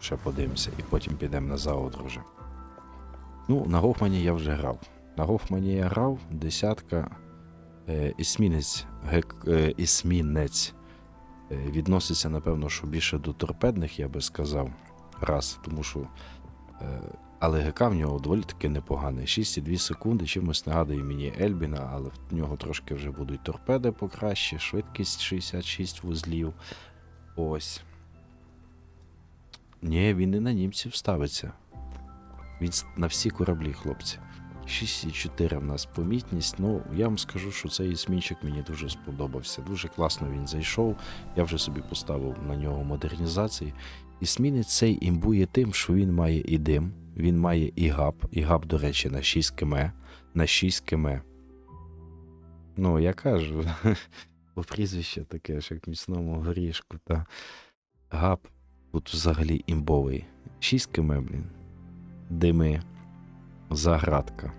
ще подивимося, і потім підемо на заодр вже. Ну, на Гофмані я вже грав. На Гофмані я грав, десятка. Е, ісмінець, гек, е, ісмінець е, відноситься, напевно, що більше до торпедних, я би сказав. Раз, тому що. Е, але ГК в нього доволі таки непоганий. 6,2 секунди, чимось нагадує мені Ельбіна, але в нього трошки вже будуть торпеди покраще, швидкість 66 вузлів. Ось. Ні, він не на німців ставиться. Він на всі кораблі, хлопці. 6,4 в нас помітність. Ну, я вам скажу, що цей змінчик мені дуже сподобався. Дуже класно він зайшов. Я вже собі поставив на нього модернізації. І смінець цей імбує тим, що він має і дим, він має і габ. І габ, до речі, на 6 км. На 6 км. Ну, я кажу, бо прізвище таке ж, як міцному горішку. Та габ тут взагалі імбовий. 6 км, блін. Дими. Заградка.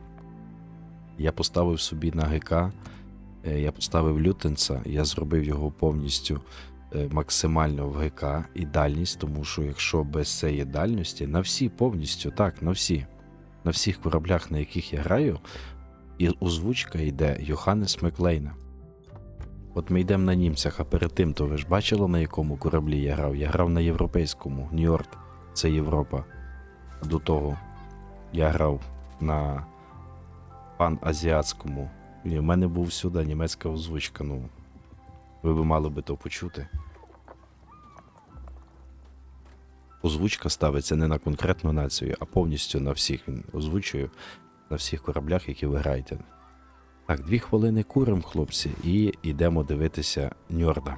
Я поставив собі на ГК, е, я поставив лютенца, я зробив його повністю е, максимально в ГК і дальність, тому що якщо без цієї дальності, на всі повністю, так, на всі, на всіх кораблях, на яких я граю, і озвучка йде Йоханнес Маклейна. От ми йдемо на німцях, а перед тим, то ви ж бачили, на якому кораблі я грав? Я грав на європейському, Нью-Йорк, це Європа. До того я грав на паназіатському. І в мене був сюди німецька озвучка. Ну, ви би мали би то почути. Озвучка ставиться не на конкретну націю, а повністю на всіх. Він озвучує на всіх кораблях, які ви граєте. Так, дві хвилини курим, хлопці, і йдемо дивитися Ньорда.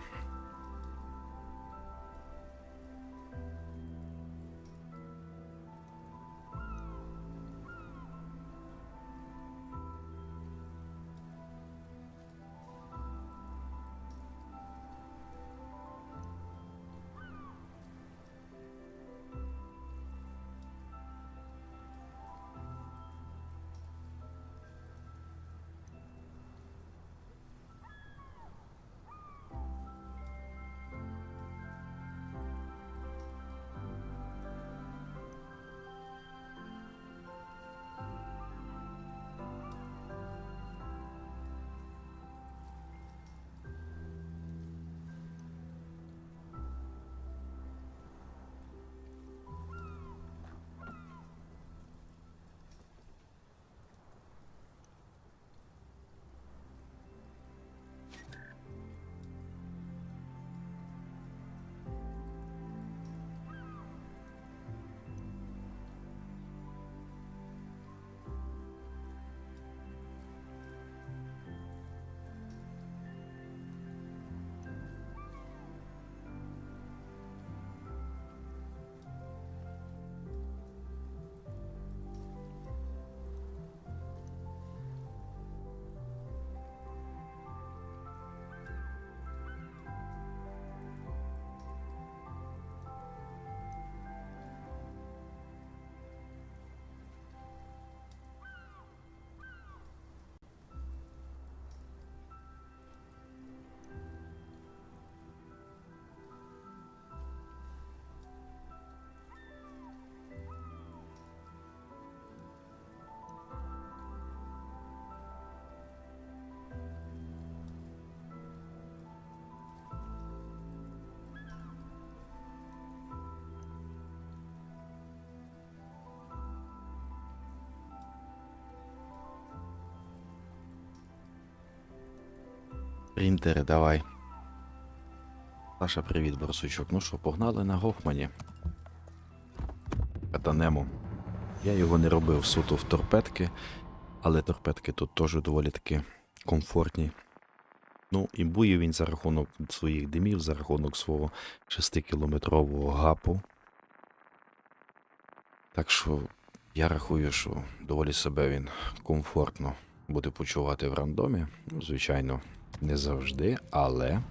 Принтери, давай. Саша, привіт, Барсучок. Ну що, погнали на Гофмані. Катанемо. Я його не робив суто в торпедки, але торпедки тут теж доволі таки комфортні. Ну, імбує він за рахунок своїх димів, за рахунок свого 6-кілометрового гапу. Так що я рахую, що доволі себе він комфортно буде почувати в рандомі. Ну, звичайно, не завжди, але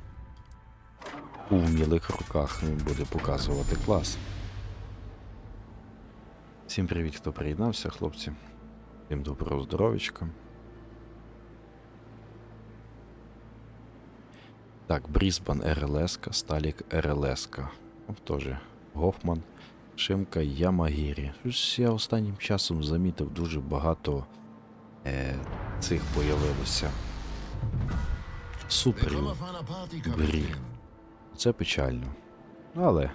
у вмілих руках він буде показувати клас. Всім привіт, хто приєднався, хлопці. Всім доброго здоров'ячка. Так, Брісбан РЛС, Сталік РЛС. Теж Гофман Шимка Ямагірі. Я останнім часом замітив дуже багато е, цих появилося. Суперів. Грі. Це печально. Але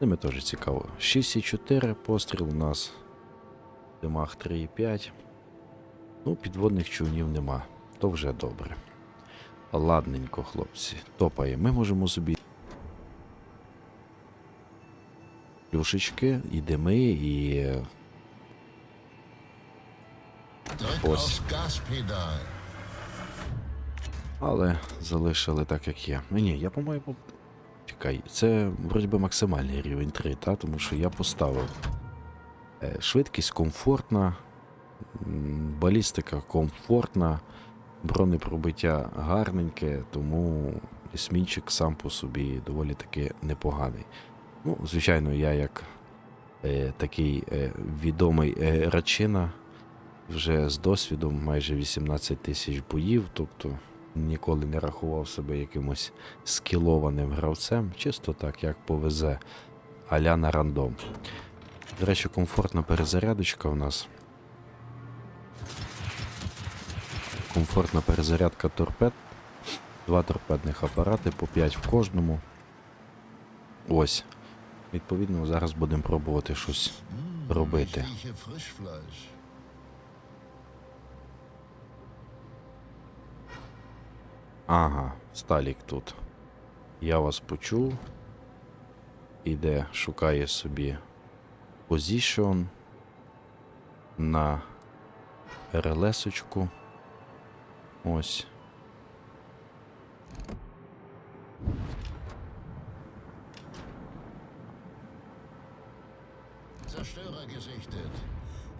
ними теж цікаво. 6,4 постріл у нас. Димах 3,5. Ну, підводних човнів нема. То вже добре. Ладненько, хлопці. Топає. Ми можемо собі. Плюшечки, і дими, і. е, Але залишили так, як є. Ну, Ні, я по-моєму. Чекай, це вроді би максимальний рівень 3, та? тому що я поставив е, швидкість комфортна, балістика комфортна, бронепробиття гарненьке, тому есмінчик сам по собі доволі таки непоганий. Ну, звичайно, я як е, такий е, відомий е, рачина, вже з досвідом майже 18 тисяч боїв, тобто ніколи не рахував себе якимось скілованим гравцем, чисто так, як повезе аля на рандом. До речі, комфортна перезарядочка у нас. Комфортна перезарядка торпед. Два торпедних апарати по 5 в кожному. Ось. Відповідно, зараз будемо пробувати щось Робити. Ага, Сталік тут. Я вас почув. Іде, шукає собі позішн на РЛСочку. Ось.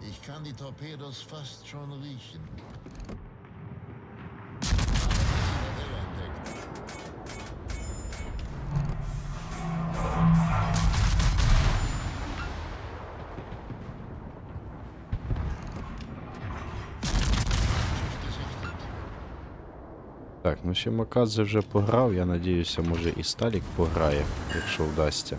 Ich kann die Torpedos fast schon riechen. Так, ну ще Макадзе вже пограв. Я надіюся, може і Сталік пограє, якщо вдасться.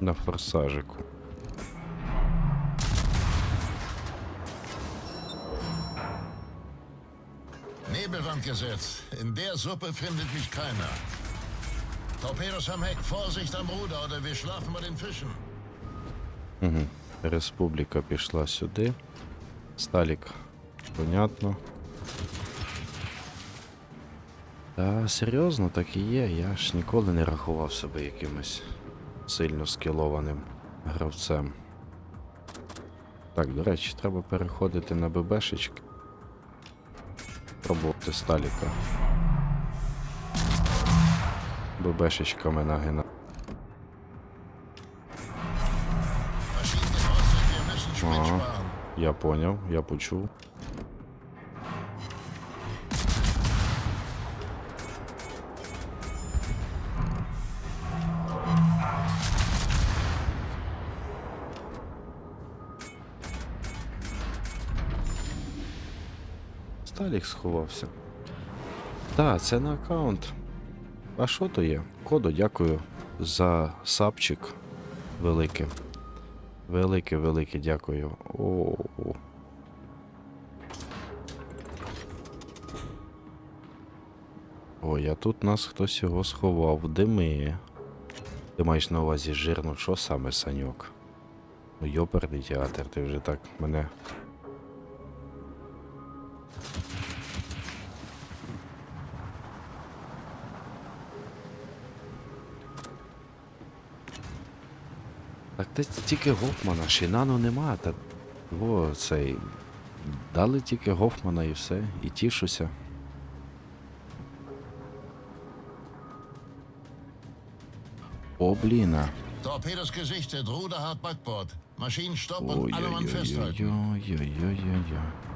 На форсажику. Nebelwand gesetzt. In der Suppe findet mich keiner. Torpedos am Heck, Vorsicht am Ruder oder wir schlafen bei den Fischen. Республіка пішла сюди. Сталік, понятно. Та серйозно, так і є. Я ж ніколи не рахував себе якимось сильно скілованим гравцем. Так, до речі, треба переходити на ББшечки. Пробувати Сталіка. ББшечками нагина. Sparen. Я поняв, я почув. Сталік сховався. Так, це на аккаунт. А що то є? Кодо, дякую за сапчик велике. Велике, велике дякую. О. Ой, а тут нас хтось його сховав. Дими. Ти маєш на увазі жирну, що саме саньок? Ну, йоперний театр, ти вже так мене. Так це тільки Гофмана, Шинану нема, та во цей. Дали тільки Гофмана і все, і тішуся. О, бліна. Torpedos gesichtet, Ruder hart Backbord. Maschinen stopp und alle Mann festhalten. Ой-ой-ой-ой-ой-ой.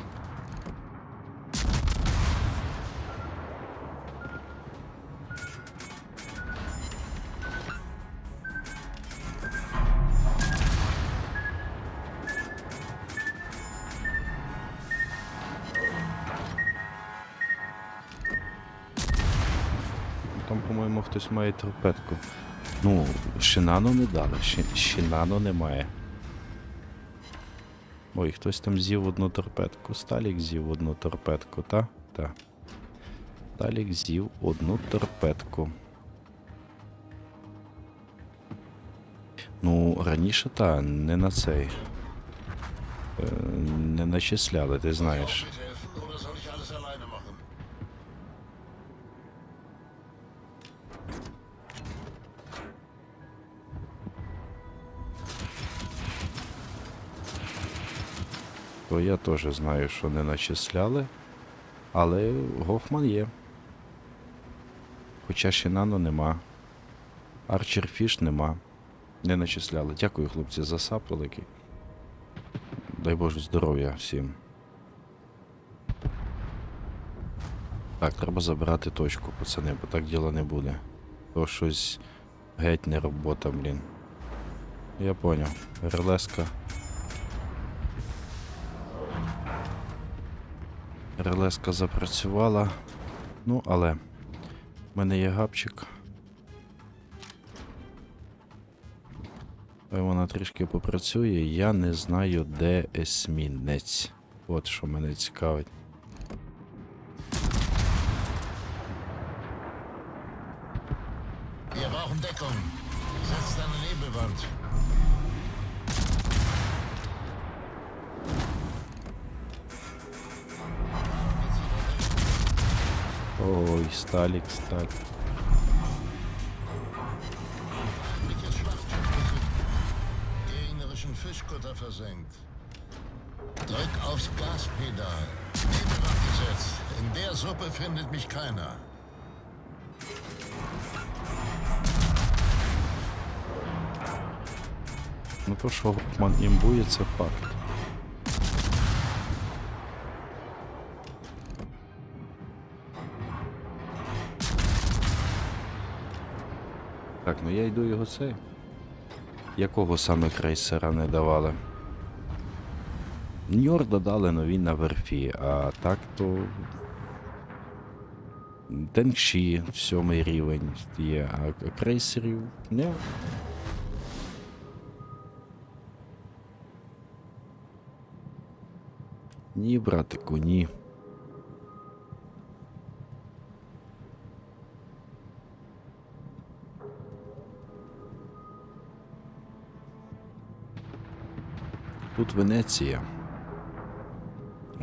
Хтось має торпедку. Ну, Шинану не дали, Ші- Шинану немає. Ой, хтось там з'їв одну торпедку. Сталік з'їв одну торпедку, та? Та. Сталік з'їв одну торпедку. Ну, раніше та, не на цей. Е, не начисляли, ти знаєш. То я теж знаю, що не начисляли, але Гофман є. Хоча Шинану нема. Арчерфіш нема. Не начисляли. Дякую, хлопці, за сап великий. Дай Боже здоров'я всім. Так, треба забирати точку, пацани, бо так діло не буде. То щось геть не робота, блін. Я поняв. Релеска. Релеска запрацювала. Ну, але в мене є гапчик. Вона трішки попрацює. Я не знаю, де есмінець. От що мене цікавить. Ой, Сталік, Сталік. Welches Schlachtschiff gegnerischen Fischkutter versenkt. Drück aufs Gaspedal. Nebelwand gesetzt. In der Suppe findet mich keiner. Ну то, що Гофман імбує, це факт. Ну я йду його цей. Якого саме крейсера не давали? Ньорда дали, но він на верфі, а так то. Тенкші, сьомий рівень є, а крейсерів не. Ні, братику, ні. Тут Венеція.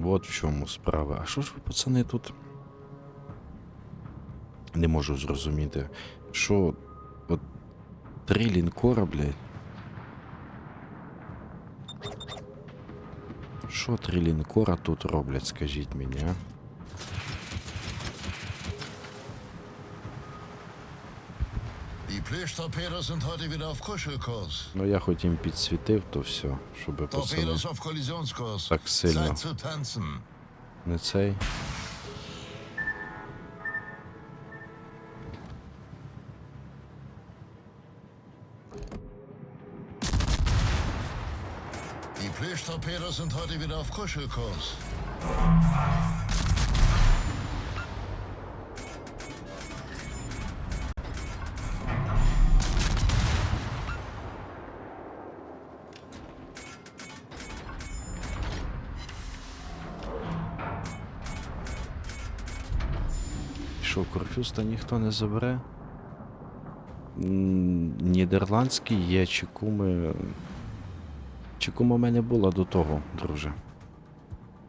От в чому справа. А що ж ви, пацани, тут? Не можу зрозуміти. Що от три лінкора, блядь. Що три лінкора тут роблять, скажіть мені, а? Die Plüschtorpedos sind heute wieder auf Kuschelkurs. Ну я хоч їм підсвітив, то все, щоб пацани Torpedos auf Kollisionskurs. так сильно Zeit zu tanzen. не цей. Die Plüschtorpedos sind heute wieder auf Kuschelkurs. Корфюста ніхто не забере? Нідерландський є, Чекуми. Чекума в мене була до того, друже.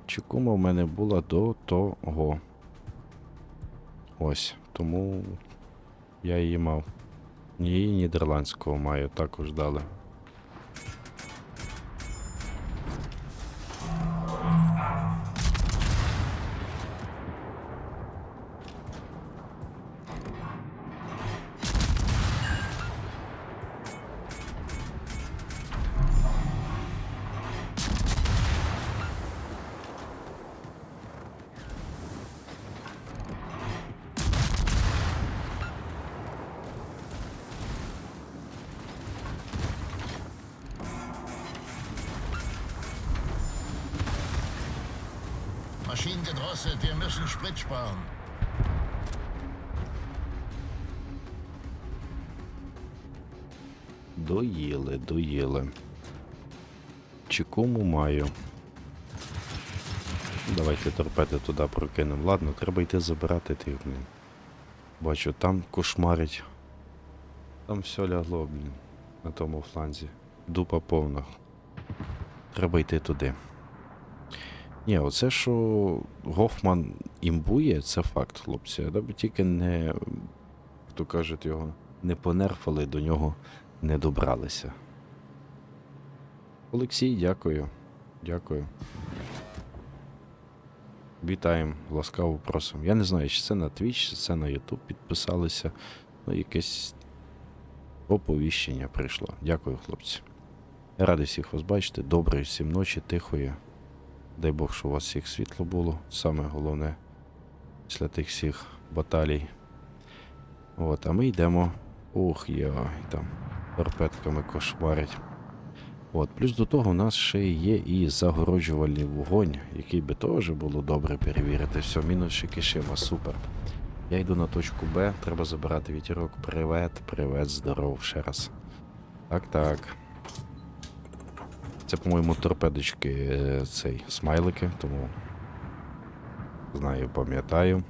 Чекума в мене була до того. Ось, тому я її мав. Її нідерландського маю, також дали. Maschinengedrosselt, wir müssen Sprit sparen. Доїли, доїли. Чи кому маю? Давайте торпеди туди прокинемо. Ладно, треба йти забирати тих, блін. Бачу, там кошмарить. Там все лягло, блін, на тому фланзі. Дупа повна. Треба йти туди. Ні, оце, що Гофман імбує, це факт, хлопці. Аби тільки не, як то кажуть його, не понерфали, до нього не добралися. Олексій, дякую. Дякую. Вітаємо, ласкаво просимо. Я не знаю, чи це на Twitch, чи це на YouTube підписалися. Ну, якесь оповіщення прийшло. Дякую, хлопці. Радий всіх вас бачити. Доброї всім ночі, тихої. Дай Бог, що у вас всіх світло було. Саме головне після тих всіх баталій. От, а ми йдемо. Ох, я там торпедками кошмарять. От, плюс до того, у нас ще є і загороджувальний вогонь, який би теж було добре перевірити. Все, мінус Шикішима, супер. Я йду на точку Б, треба забирати вітерок. Привет, привет, здоров, ще раз. Так, так. Це, по-моєму, торпедочки е, цей смайлики, тому знаю, пам'ятаю.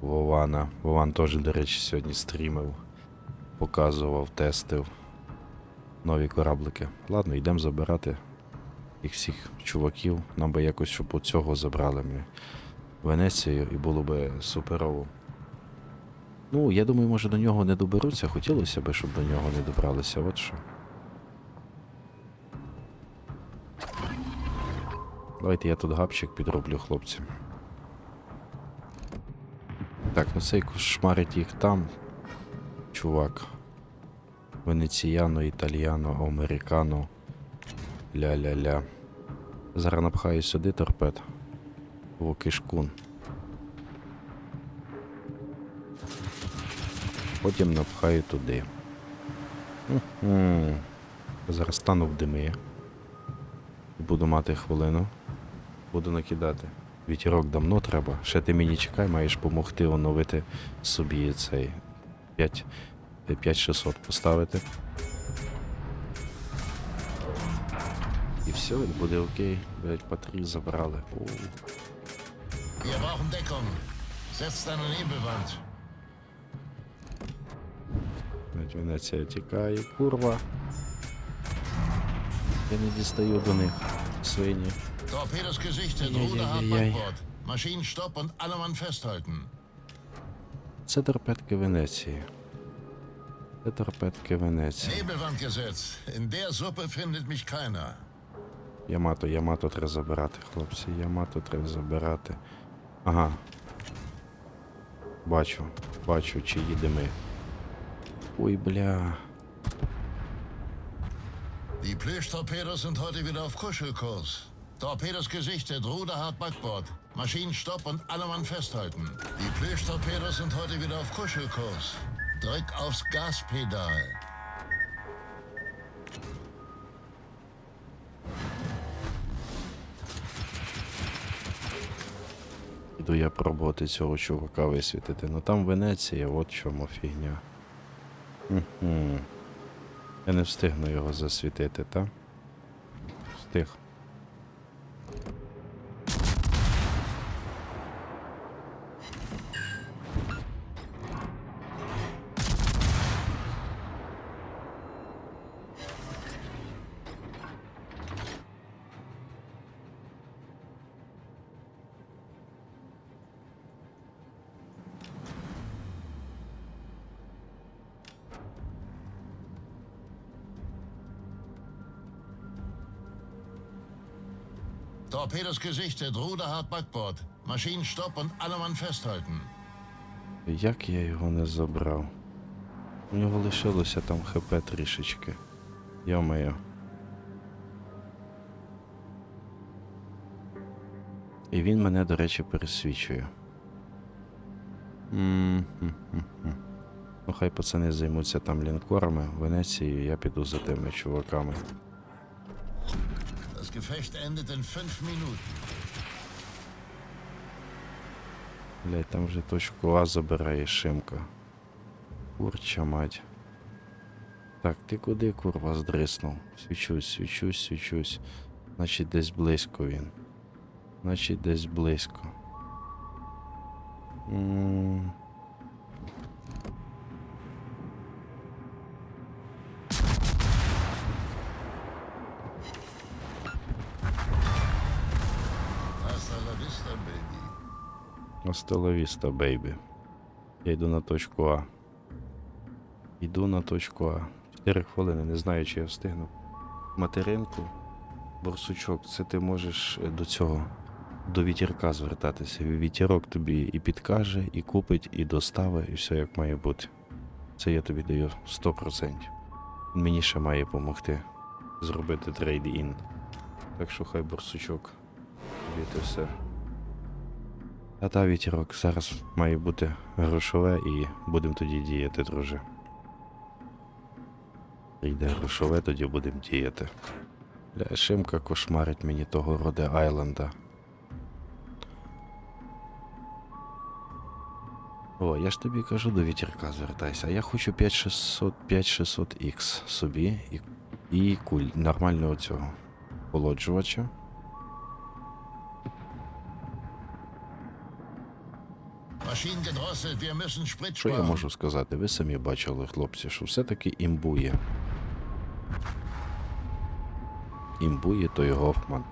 Вована. Вован теж, до речі, сьогодні стрімив, показував, тестив нові кораблики. Ладно, йдемо забирати їх всіх чуваків. Нам би якось, щоб от цього забрали ми Венецію і було би суперово. Ну, я думаю, може до нього не доберуться. Хотілося б, щоб до нього не добралися, от що. Давайте я тут гапчик підроблю, хлопці. Так, ну цей кошмарить їх там. Чувак. Венеціяно, італіяно, американо. Ля-ля-ля. Зараз напхаю сюди торпед. Вокишкун. Потім напхаю туди. Зараз стану в дими. Буду мати хвилину. Буду накидати. Вітерок давно треба. Ще ти мені чекай, маєш допомогти оновити собі цей 5600 поставити. І все, і буде окей. Блять, патрі забрали. О, Wir brauchen Deckung. Setzt eine Nebelwand. блять, Венеція тікає, курва. Я не дістаю до них. Свині. Torpedos gesichtet. Ruder hart Backbord. Maschinenstopp und alle Mann festhalten. Це торпедки Венеції. Це торпедки Венеції. Nebelwand gesetzt. In der Suppe findet mich keiner. Ямато, Ямато треба забирати, хлопці. Ямато треба забирати. Ага. Бачу, бачу, чи їдемо. Ой, бля. Die Plüsch-Torpedos sind heute wieder auf Kuschelkurs. Torpedos gesichtet, Ruder hart Backbord. Maschinenstopp und alle Mann festhalten. Die Plüsch-Torpedos sind heute wieder auf Kuschelkurs. Drück aufs Gaspedal. Іду я пробувати цього чувака висвітити. Ну там Венеція, от чому фігня. Угу. Я не встигну його засвітити, та? Встиг. Torpedos gesichtet, Ruder hart Backbord. Maschinenstopp und alle Mann festhalten. Як я його не забрав? У нього лишилося там ХП трішечки. Йо-моє. І він мене, до речі, пересвічує. Ну, хай пацани займуться там лінкорами, Венецією, я піду за тими чуваками. Gefecht endet in fünf Minuten. Блять, там вже точку А забирає Шимка. Курча мать. Так, ти куди, курва, здриснув? Свічусь, свічусь, свічусь. Значить, десь близько він. Значить, десь близько. м Остеловіста, бейбі. Я йду на точку А. Йду на точку А. Чотири хвилини, не знаю, чи я встигну. Материнку, борсучок, це ти можеш е, до цього, до вітірка звертатися. Вітірок тобі і підкаже, і купить, і доставить, і все як має бути. Це я тобі даю 100%. Він Мені ще має допомогти зробити трейд-ін. Так що хай борсучок. Тобі те все. А та вітірок зараз має бути грошове і будемо тоді діяти, друже. Прийде грошове, тоді будемо діяти. Бля, Шимка кошмарить мені того роди Айленда. О, я ж тобі кажу до вітірка звертайся. Я хочу 5600 5600X собі і, і куль нормального цього холоджувача. Що я можу сказати? Ви самі бачили, хлопці, що все-таки імбує. Імбує той Гофман.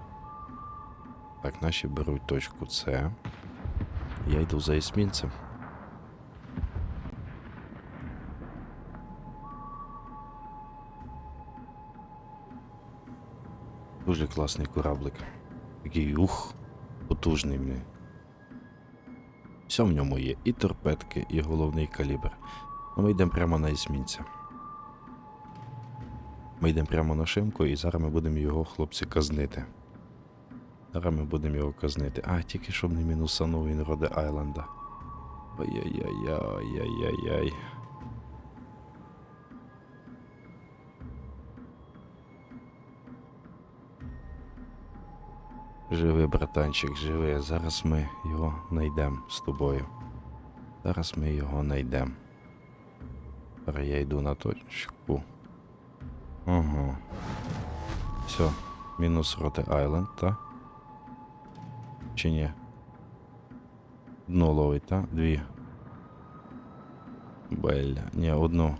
Так, наші беруть точку С. Я йду за есмінцем. Дуже класний кораблик. Такий ух, потужний мені. Все в ньому є. І торпедки, і головний калібр. Ну, ми йдемо прямо на есмінця. Ми йдемо прямо на шимку, і зараз ми будемо його, хлопці, казнити. Зараз ми будемо його казнити. А, тільки щоб не мінусанув він роде Айленда. Ой-яй-яй-яй-яй-яй. Живи, братанчик, живи. Зараз ми його знайдемо з тобою. Зараз ми його знайдемо. Зараз я йду на точку. Ага. Все. Мінус Роте Айленд, та? Чи ні? Одну ловить, та? Дві. Бля, ні, одну.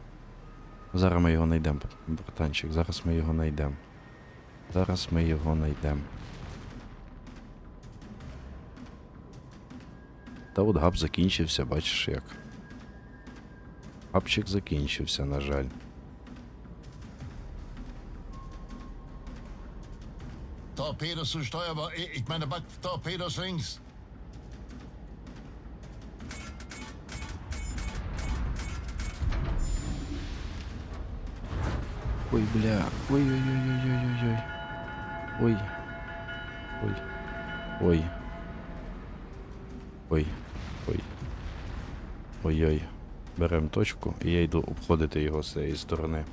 Зараз ми його знайдемо, братанчик. Зараз ми його знайдемо. Зараз ми його знайдемо. Та от габ закінчився, бачиш як. Габчик закінчився, на жаль. Torpedos zu steuerbar. Ich meine, Torpedos links. Ой, бля. Ой-ой-ой-ой-ой-ой. Ой. Ой. Ой. Ой. Ой. Ой-ой. Беремо точку і я йду обходити його з цієї сторони.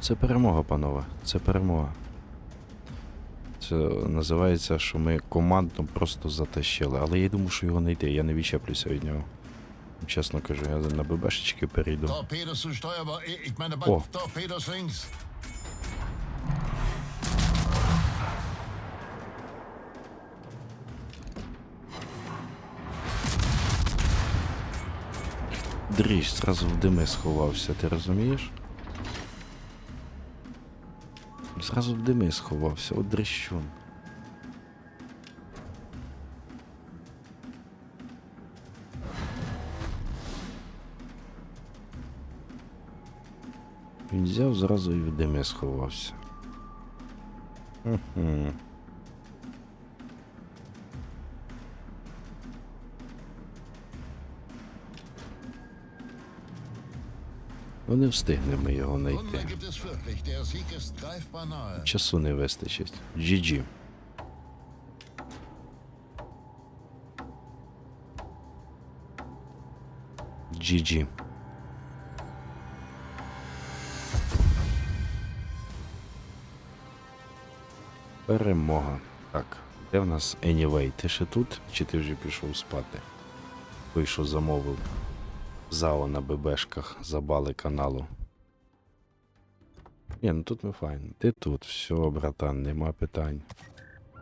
Це перемога, панове. Це перемога. Це називається, що ми командно просто затащили. Але я думаю, що його не йде. Я не відчеплюся від нього. Чесно кажу, я на ББшечки перейду. Torpedos Дріж зразу в дими сховався, ти розумієш? Зразу в дими сховався, от дрищун. Він взяв зразу і в дими сховався. Угу. Ну не встигнемо його знайти. Часу не вистачить. GG. GG. Перемога. Так, де в нас Anyway? Ти ще тут? Чи ти вже пішов спати? Що замовив ЗАО на ББшках забали каналу. Ні, ну тут ми файн. Ти тут, все, братан, нема питань.